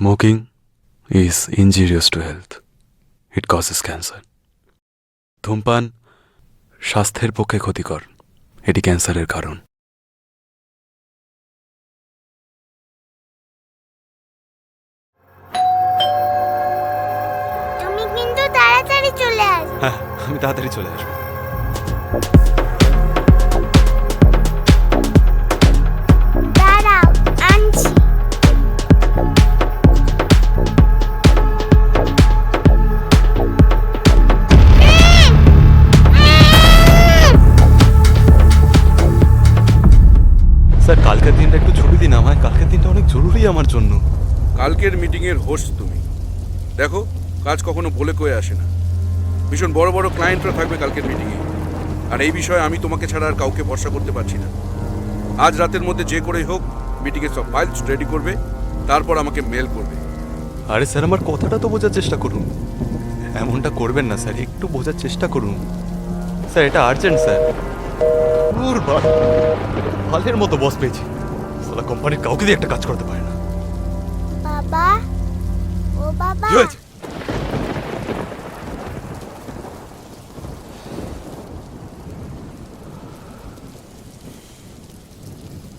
Smoking is injurious to health it causes cancer ধূমপান স্বাস্থ্যের পক্ষে ক্ষতিকর। এটি ক্যান্সারের কারণ। তুমি কিন্তু তাড়াতাড়ি চলে আস হ্যাঁ আমি তাড়াতাড়ি চলে আসব। স্যার কালকের দিনটা একটু ছুটি দিন আমায়। কালকের দিনটা অনেক জরুরি আমার জন্য। কালকের মিটিংয়ের হোস্ট তুমি। দেখো কাজ কখনো বলে কয়ে আসে না। ভীষণ বড় বড় ক্লায়েন্টরা থাকবে কালকের মিটিংয়ে। আর এই বিষয়ে আমি তোমাকে ছাড়া আর কাউকে ভরসা করতে পারছি না। আজ রাতের মধ্যে যে করেই হোক মিটিংয়ের সব ফাইলস রেডি করবে তারপর আমাকে মেল করবে। আরে স্যার আমার কথাটা তো বোঝার চেষ্টা করুন। এমনটা করবেন না স্যার একটু বোঝার চেষ্টা করুন। স্যার এটা আর্জেন্ট স্যার। দূর ভালের মতো বস পেয়েছি। সালা কোম্পানির কাউকে দিয়ে একটা কাজ করতে পারে না। বাবা? ও বাবা? কি হয়েছে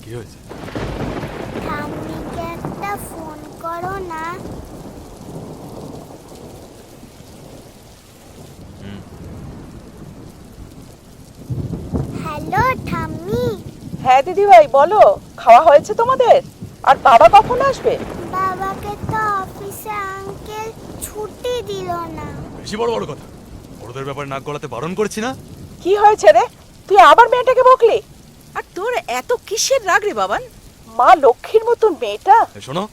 কি হয়েছে ঠাম্মিকে একটা ফোন করো না হ্যালো ঠাম্মি হ্যাঁ দিদিভাই বলো খাওয়া হয়েছে তোমাদের? আর বাবা কখন আসবে? বাবাকে তো অফিসে আঙ্কেল ছুটি দিল না। বেশি বড় বড় কথা। বড়দের ব্যাপারে নাক গলাতে বারণ করছি না? কি হয়েছে রে? তুই আবার মেয়েটাকে বকলি? আর তোর এত কিসের রাগ রে বাবান? মা লক্ষ্মীর মতন মেয়েটা? এই শোনো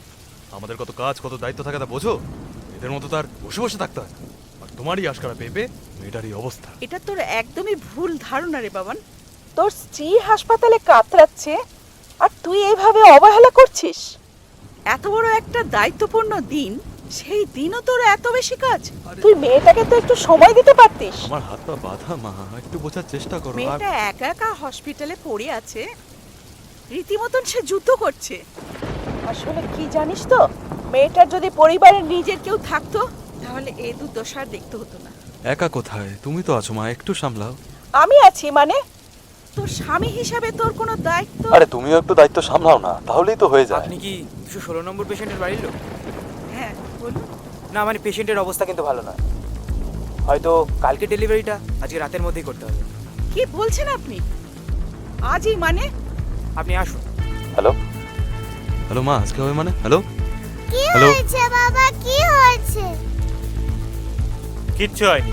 আমাদের কত কাজ কত দায়িত্ব থাকে তা বোঝো। এদের মতো তার বসে বসে থাকতে হয় আর তোমারই আশকারা পেপে মেয়েটারই অবস্থা। এটা তোর একদমই ভুল ধারণা রে বাবান। তোর স্ত্রী হাসপাতালে কাতরাচ্ছে আর তুই এইভাবে অবহেলা করছিস? এত বড় একটা দায়িত্বপূর্ণ দিন সেই দিনও তোর এত বেশি কাজ? তুই মেয়েটাকে তো একটু সময় দিতে পারতিস। আমার হাত পা বাঁধা মা। একটু বোঝার চেষ্টা করো মেয়েটা একা একা হসপিটালে পড়ে আছে। রীতিমতন সে যুদ্ধ করছে। আসলে কি জানিস তো মেয়েটার যদি পরিবারের নিজের কেউ থাকতো তাহলে এই দুর্দশা দেখতে হতো না। একা কোথায়? তুমি তো আছো মা। একটু সামলাও। আমি আছি মানে? তোর স্বামী হিসাবে তোর কোনো দায়িত্ব? আরে তুমিও একটু দায়িত্ব সামলাও না তাহলেই তো হয়ে যায়। আপনি কি দুশো ষোলো নম্বর পেশেন্টের বাড়ির লোক? হ্যাঁ বলুন। না মানে পেশেন্টের অবস্থা কিন্তু ভালো নয়। হয়তো কালকে ডেলিভারিটা আজকে রাতের মধ্যেই করতে হবে। কি বলছেন আপনি? আজই মানে? আপনি আসুন। হ্যালো? হ্যালো মা আজকে হবে মানে? হ্যালো? কি হ্যালো? হয়েছে বাবা? কি হয়েছে? কিচ্ছু হয়নি।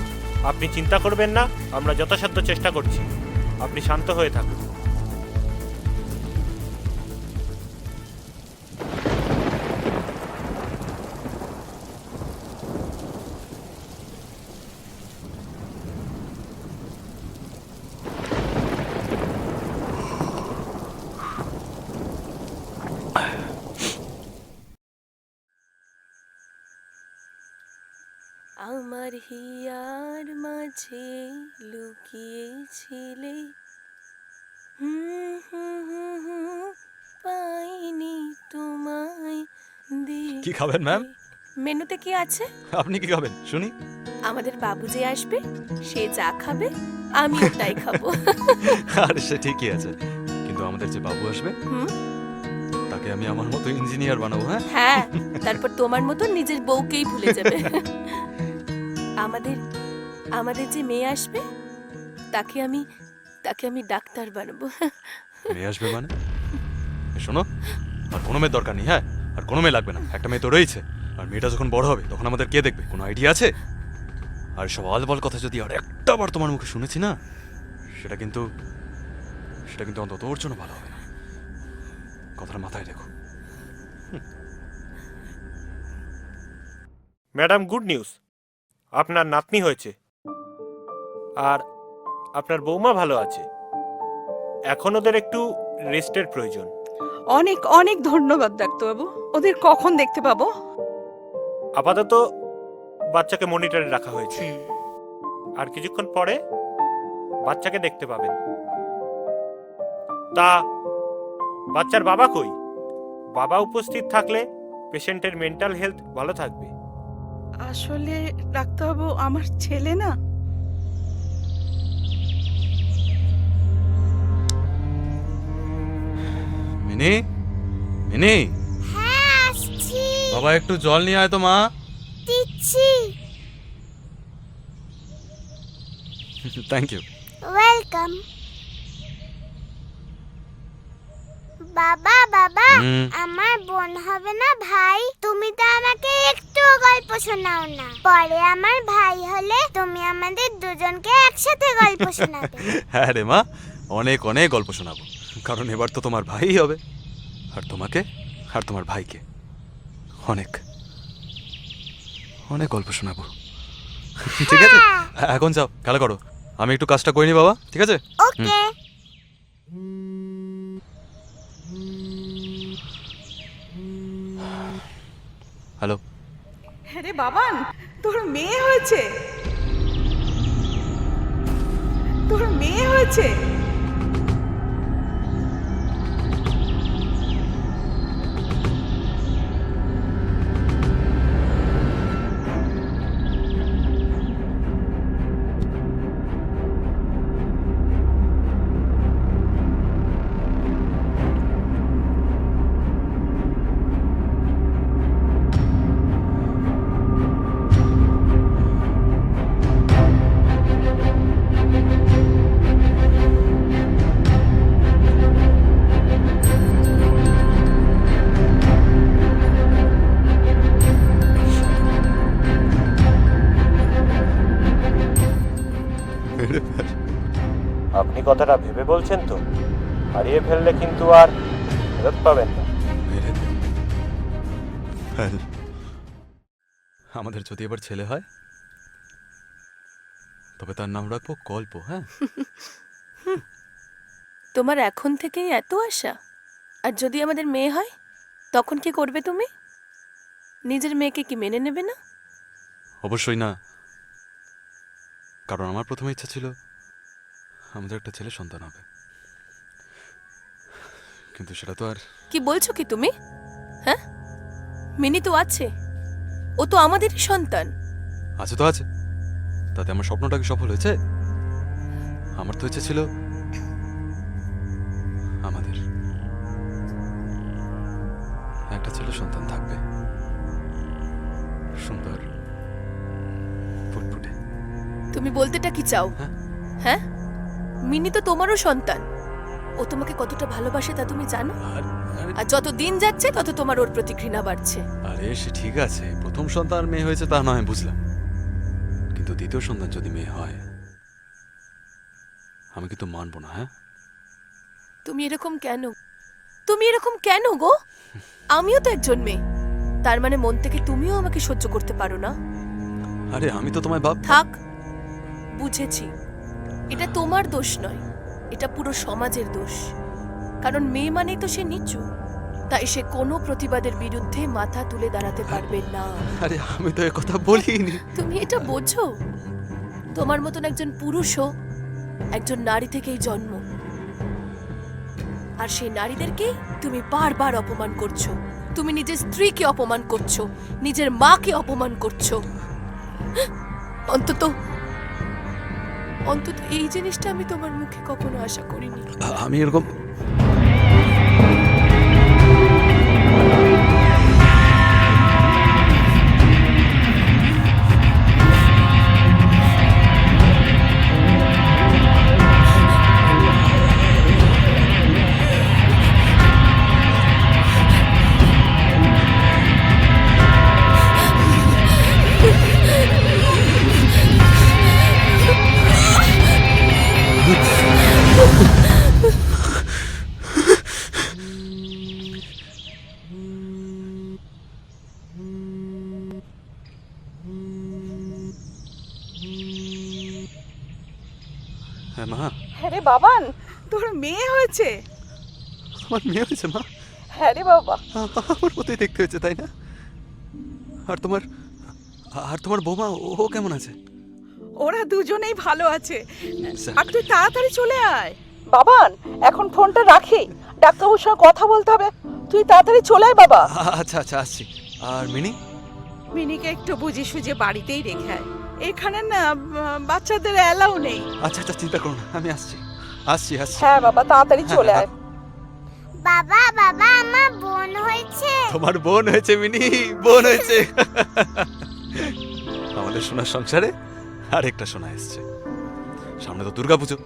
আপনি চিন্তা করবেন না আমরা যথাসাধ্য চেষ্টা করছি। আপনি শান্ত হয়ে থাকুন। আমার হিয়ার মাঝে লুকিয়েছিলে। পাইনি তোমায় কি খাবেন, ম্যাম? মেনুতে কি আছে? আপনি কি খাবেন? শুনি। আমাদের বাবু যে আসবে সে যা খাবে আমিও তাই খাব। আর সে ঠিকই আছে। কিন্তু আমাদের যে বাবু আসবে হুম? তাকে আমি আমার মতো ইঞ্জিনিয়ার বানাবো হ্যাঁ? হ্যাঁ তারপর তোমার মতো নিজের বউকেই ভুলে যাবে। আমাদের আমাদের যে মেয়ে আসবে তাকে আমি তাকে আমি ডাক্তার বানাবো। মেয়ে আসবে মানে? শোনো আর কোনো মেয়ের দরকার নেই হ্যাঁ? আর কোনো মেয়ে লাগবে না। একটা মেয়ে তো রয়েছে আর মেয়েটা যখন বড় হবে তখন আমাদের কে দেখবে? কোনো আইডিয়া আছে? আর সব আলবল কথা যদি আর একটা বার তোমার মুখে শুনেছি না সেটা কিন্তু সেটা কিন্তু অন্তত ওর জন্য ভালো হবে। কথাটা মাথায় রেখো। Madam good news. আপনার নাতনি হয়েছে। আর আপনার বৌমা ভালো আছে। এখন ওদের একটু রেস্টের প্রয়োজন। অনেক অনেক ধন্যবাদ ডাক্তারবাবু। ওদের কখন দেখতে পাবো? আপাতত বাচ্চাকে মনিটরে রাখা হয়েছে। আর কিছুক্ষণ পরে বাচ্চাকে দেখতে পাবেন। তা বাচ্চার বাবা কই? বাবা উপস্থিত থাকলে পেশেন্টের মেন্টাল হেলথ ভালো থাকবে। আসলে ডাক্তারবাবু আমার ছেলে না। মিনি? মিনি? হ্যাঁ আসছি। বাবা একটু জল নিয়ে আয় তো মা। দিচ্ছি। থ্যাংক ইউ ওয়েলকাম বাবা বাবা আমার বোন হবে না ভাই। তুমি তো আমাকে একটু গল্প শোনাও না। পরে আমার ভাই হলে তুমি আমাদের দুজনকে একসাথে গল্প শোনাবে। হ্যাঁ রে মা অনেক অনেক গল্প শোনাবো। কারণ এবার তো তোমার ভাই হবে। আর তোমাকে আর তোমার ভাইকে। অনেক অনেক গল্প শোনাবো। ঠিক আছে? এখন যাও খেলা করো। আমি একটু কাজটা করিনি বাবা ঠিক আছে? ওকে। হ্যালো। হ্যাঁ রে বাবান তোর মেয়ে হয়েছে। তোর মেয়ে হয়েছে। আপনি কথাটা ভেবে বলছেন তো? হারিয়ে ফেললে কিন্তু আর ফেরত পাবেন না। মেরে দে। হ্যাঁ। আমাদের যদি এবার ছেলে হয় তবে তার নাম রাখব গল্প হ্যাঁ? তোমার এখন থেকেই এত আশা? আর যদি আমাদের মেয়ে হয় তখন কি করবে তুমি? নিজের মেয়েকে কি মেনে নেবে না? অবশ্যই না। কারণ আমার প্রথমে ইচ্ছা ছিল আমাদের একটা ছেলে সন্তান হবে। কিন্তু সেটা তো আর কি বলছো কি তুমি? হ্যাঁ? মিনি তো আছে। ও তো আমাদেরই সন্তান। আছে তো আছে। তাতে আমার স্বপ্নটা কি সফল হয়েছে? আমার তো ইচ্ছে ছিল আমাদের একটা ছেলে সন্তান থাকবে। সুন্দর। তুমি বলতেটা কি চাও? হ্যাঁ। হ্যাঁ? মিনি তো তোমারও সন্তান। ও তোমাকে কতটা ভালোবাসে তা তুমি জানো? আর আর যত দিন যাচ্ছে তত তোমার ওর প্রতি ঘৃণা বাড়ছে। আরে সে ঠিক আছে। প্রথম সন্তান মেয়ে হয়েছে তা নয় বুঝলাম। কিন্তু দ্বিতীয় সন্তান যদি মেয়ে হয় আমি কিন্তু মানবো না হ্যাঁ? তুমি এরকম কেন? তুমি এরকম কেন গো? আমিও তো একজন মেয়ে। তার মানে মন থেকে তুমিও আমাকে সহ্য করতে পারো না। আরে আমি তো তোমায় ভাব থাক। বুঝেছি। এটা তোমার দোষ নয় এটা পুরো সমাজের দোষ। কারণ মেয়ে মানেই তো সে নিচু তাই সে কোনো প্রতিবাদের বিরুদ্ধে মাথা তুলে দাঁড়াতে পারবে না। আরে আমি তো কথা বলিনি। তুমি এটা বোঝো? তোমার মতন একজন পুরুষও একজন নারী থেকেই জন্ম। আর সেই নারীদেরকেই তুমি বারবার অপমান করছ। তুমি নিজের স্ত্রীকে অপমান করছ নিজের মাকে অপমান করছ। অন্তত অন্তত এই জিনিসটা আমি তোমার মুখে কখনো আশা করিনি। আমি এরকম রে বাবান তোর মেয়ে হয়েছে। আমার মেয়ে হয়েছে মা? হ্যাঁ রে বাবা। আমার মতোই দেখতে হয়েছে তাই না? আর তোমার আর তোমার বৌমা ও কেমন আছে? ওরা দুজনেই ভালো আছে। আর তুই তাড়াতাড়ি চলে আয়। বাবান এখন ফোনটা রাখি। ডাক্তারবাবুর সঙ্গে কথা বলতে হবে। তুই তাড়াতাড়ি চলে আয় বাবা। আচ্ছা আচ্ছা আসছি। আর মিনি? মিনিকে একটু বুঝে সুঝে বাড়িতেই রেখে আয়। এখানে না বাচ্চাদের অ্যালাউ নেই। আচ্ছা আচ্ছা চিন্তা করো না আমি আসছি। আসছি আসছি। হ্যাঁ বাবা তাড়াতাড়ি চলে আয়। বাবা বাবা আমার বোন হয়েছে। তোমার বোন হয়েছে মিনি বোন হয়েছে। আমাদের সোনার সংসারে আরেকটা সোনা এসছে। সামনে তো দুর্গা পুজো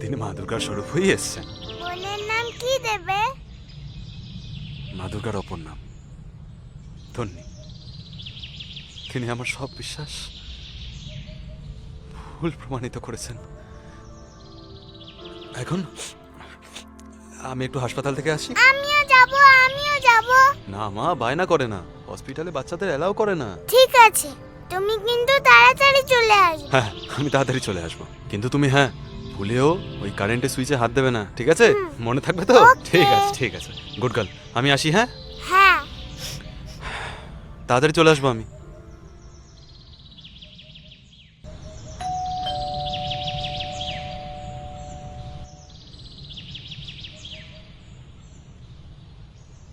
তিনি মা দুর্গার স্বরূপ হয়ে এসছেন। বোনের নাম কি দেবে? মা দুর্গার অপর নাম ধন্যী। তিনি আমার সব বিশ্বাস ভুল প্রমাণিত করেছেন। এখন আমি একটু হাসপাতাল থেকে আসি। আমিও যাব আমিও যাব। না মা বায়না করে না। হসপিটালে বাচ্চাদের অ্যালাউ করে না। ঠিক আছে তুমি কিন্তু তাড়াতাড়ি চলে আসবে। হ্যাঁ আমি তাড়াতাড়ি চলে আসব। কিন্তু তুমি হ্যাঁ ভুলেও ওই কারেন্টের সুইচে হাত দেবে না ঠিক আছে? মনে থাকবে তো? ঠিক আছে ঠিক আছে। গুড গার্ল আমি আসি হ্যাঁ? হ্যাঁ। তাড়াতাড়ি চলে আসব আমি।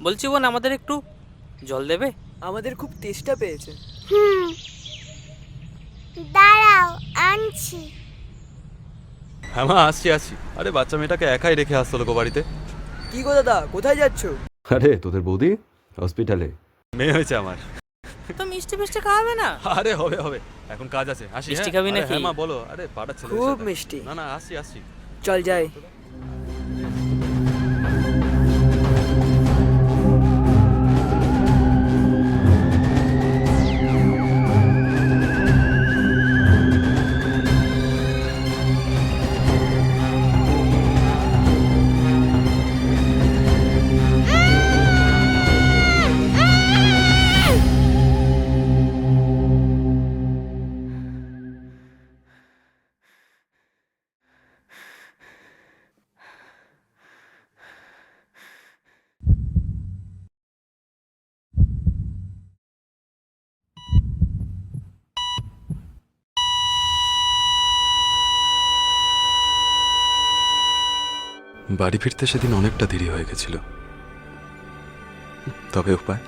বলছি বোন আমাদের একটু জল দেবে? আমাদের খুব তেষ্টা পেয়েছে। হুম। দাঁড়াও আনছি। হ্যাঁ মা আসছি আসছি। আরে বাচ্চা মেয়েটাকে একাই রেখে আসতো লোক বাড়িতে। কি গো দাদা কোথায় যাচ্ছো? আরে তোদের বৌদি? হসপিটালে। মেয়ে হয়েছে আমার। তো মিষ্টি মিষ্টি খাওয়াবে না? আরে হবে হবে। এখন কাজ আছে। আসি মিষ্টি হ্যাঁ? খাবি নাকি? হ্যাঁ মা বলো। আরে পাড়ার ছেলে খুব মিষ্টি। না না আসছি আসছি। চল যাই। বাড়ি ফিরতে সেদিন অনেকটা দেরি হয়ে গেছিল। তবে উপায়?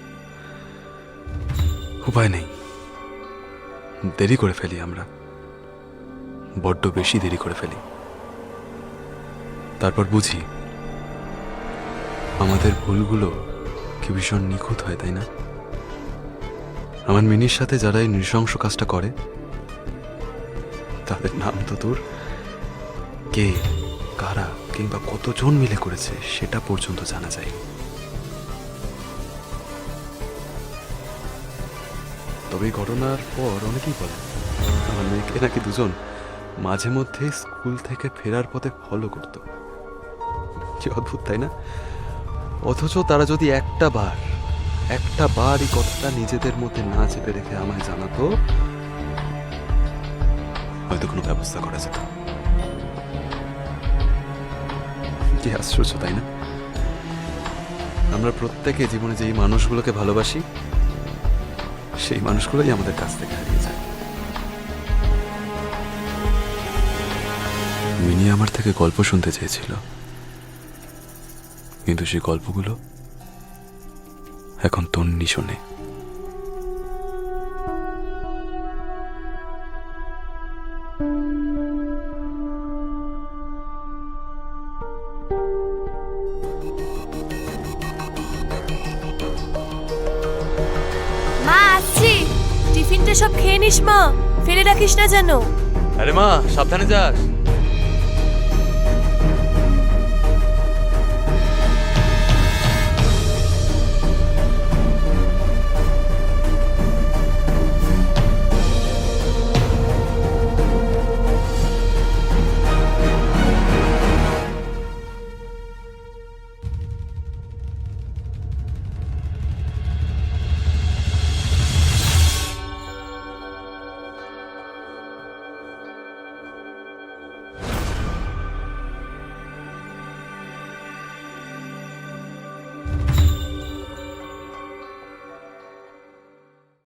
উপায় নেই। দেরি করে ফেলি আমরা। বড্ড বেশি দেরি করে ফেলি। তারপর বুঝি, আমাদের ভুলগুলো কি ভীষণ নিখুঁত হয়, তাই না? আমার মিনির সাথে যারা এই নৃশংস কাজটা করে, তাদের নাম তো তোর? কে? কিংবা কতজন মিলে করেছে, সেটা পর্যন্ত জানা যায়। তবে ঘটনার পর অনেকেই বলে আমার মেয়েকে নাকি দুজন মাঝে মধ্যে স্কুল থেকে ফেরার পথে ফলো করত। কি অদ্ভুত, তাই না? অথচ তারা যদি একটা বার একটা বার এই কথাটা নিজেদের মধ্যে না চেপে রেখে আমায় জানাতো, হয়তো কোনো ব্যবস্থা করা যেত। কি আশ্চর্য তাই না? আমরা প্রত্যেকে জীবনে যেই মানুষগুলোকে ভালোবাসি, সেই মানুষগুলোই আমাদের কাছ থেকে হারিয়ে যায়। মিনি আমার থেকে গল্প শুনতে চেয়েছিল। কিন্তু সেই গল্পগুলো এখন তন্নি শোনে। সব খেয়ে নিস মা। ফেলে রাখিস না যেন। আরে মা সাবধানে যাস।